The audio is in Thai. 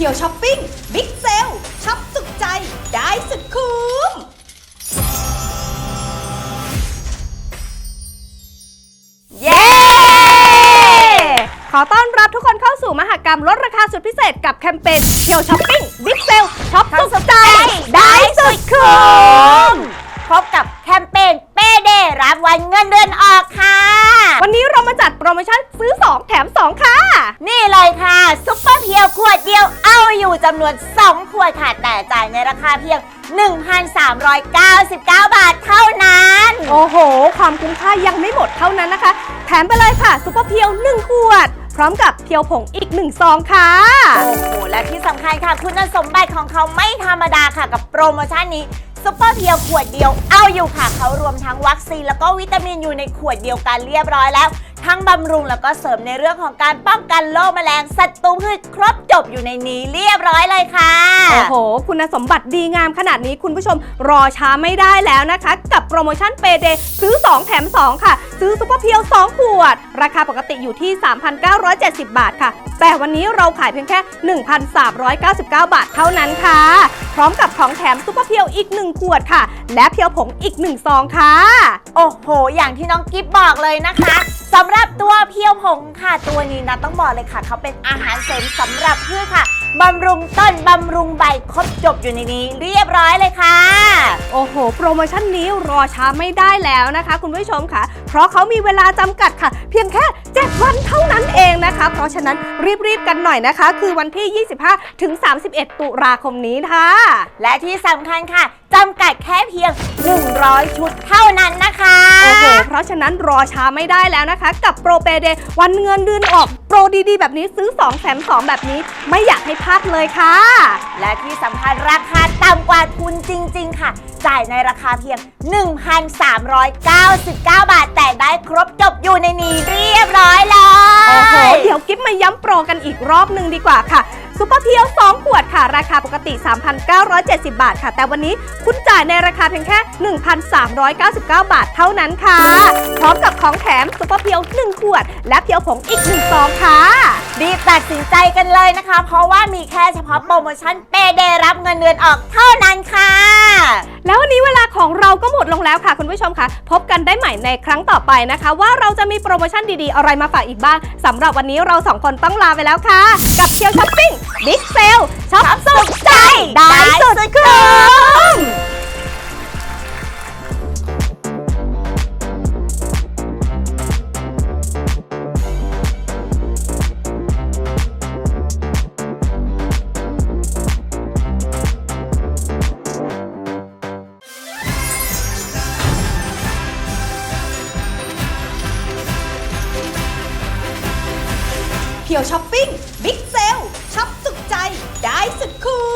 ที่ยวช้อปปิ้งบิ๊กเซลช็อปสุขใจ ได้สุดคุ้ม เย้ ขอต้อนรับทุกคนเข้าสู่มหกรรมลดราคาสุดพิเศษกับแคมเปญเที่ยวช้อปปิ้งบิ๊กเซลช็อปสุขใจ ได้สุด โปรโมชั่นซื้อ 2 แถม 2 ค่ะ นี่เลยค่ะ ซุปเปอร์เพียวขวดเดียวเอาอยู่จำนวน 2 ขวดค่ะ แต่จ่ายในราคาเพียง 1,399 บาทเท่านั้น โอ้โห ความคุ้มค่ายังไม่หมดเท่านั้นนะคะ แถมไปเลยค่ะซุปเปอร์เพียว 1 ขวด พร้อมกับเพียวผงอีก 1 ซองค่ะ โอ้โห และที่สำคัญค่ะ คุณสมบัติของเขาไม่ธรรมดาค่ะกับโปรโมชั่นนี้ซุปเปอร์เพียวขวดเดียว เอาอยู่ค่ะ เขารวมทั้งวัคซีน แล้วก็วิตามินอยู่ในขวดเดียวกันเรียบร้อยแล้ว ทั้งบำรุงแล้วก็เสริมในเรื่องของการป้องกันโรคแมลงศัตรูพืชครบจบอยู่ในนี้เรียบร้อยเลยค่ะ โอ้โห คุณสมบัติดีงามขนาดนี้คุณผู้ชมรอช้าไม่ได้แล้วนะคะ กับโปรโมชั่นเปเดซื้อ 2 แถม 2 ค่ะ ซื้อซุปเปอร์เพียว 2 ขวด ราคาปกติอยู่ที่ 3,970 บาทค่ะ แต่วันนี้เราขายเพียงแค่ 1,399 บาทเท่านั้นค่ะ ร้อมกับของแถมซุปเปอร์เพียวอีก 1 ขวดค่ะ และเพียวผงอีก1ซองค่ะ โอ้โห อย่างที่น้องกิฟบอกเลยนะคะสำหรับตัวเพียวผงค่ะ ตัวนี้นะต้องบอกเลยค่ะ เขาเป็นอาหารเสริมสำหรับพืชค่ะ บำรุงต้นบำรุงใบครบจบอยู่ในนี้ เรียบร้อยเลยค่ะ โอ้โห โปรโมชั่นนี้รอช้าไม่ได้แล้วนะคะ คุณผู้ชมค่ะ เพราะเขามีเวลาจำกัดค่ะ เพียงแค่ 7 วันเท่านั้นเองนะคะ เพราะฉะนั้นรีบๆกันหน่อยนะคะ คือวันที่ 25 ถึง 31 ตุลาคมนี้ค่ะ และที่สำคัญค่ะ จำกัดแค่เพียง 100 ชุดเท่านั้นนะคะ โอ้โห เพราะฉะนั้นรอช้าไม่ได้แล้วนะคะ กับโปรเปเดวันเงินเดือนออกโปรดีๆ แบบนี้ซื้อ2แถม2 แบบนี้ไม่อยากให้พลาดเลยค่ะ และที่สำคัญราคาต่ำกว่าทุนจริง ๆ ค่ะ จ่ายในราคาเพียง 1,399 บาท แต่ได้ครบจบอยู่ในนี้เรียบร้อยเลโอ้โหยเดี๋ยวกิ๊บมาย้ำโปรกันอีกรอบหนึ่งดีกว่าค่ะ ซุปเปอร์เพียว 2 ขวดค่ะ ราคาปกติ 3,970 บาทค่ะ แต่วันนี้คุณจ่ายในราคาเพียงแค่ 1,399 บาทเท่านั้นค่ะ พร้อมกับของแถมซุปเปอร์เพียว 1 ขวด และเพียวผงอีก1ซองค่ะ รีบตัดสินใจกันเลยนะคะ เพราะว่ามีแค่เฉพาะโปรโมชั่นเปเดรับเงินเดือนออกเท่านั้นค่ะ แล้ววันนี้เวลาของเราก็หมดลงแล้วค่ะ คุณผู้ชมค่ะ พบกันได้ใหม่ในครั้งต่อไปนะคะ ว่าเราจะมีโปรโมชั่นดีๆ อะไรมาฝากอีกบ้างสำหรับวันนี้เราสองคนต้องลาไปแล้วค่ะ กับเที่ยวช้อปปิ้งบิ๊กเซลช็อปสุดใจได้สุดคุ้ม เที่ยวช้อปปิ้งบิ๊กเซลช็อปสุขใจ ได้สุดคุ้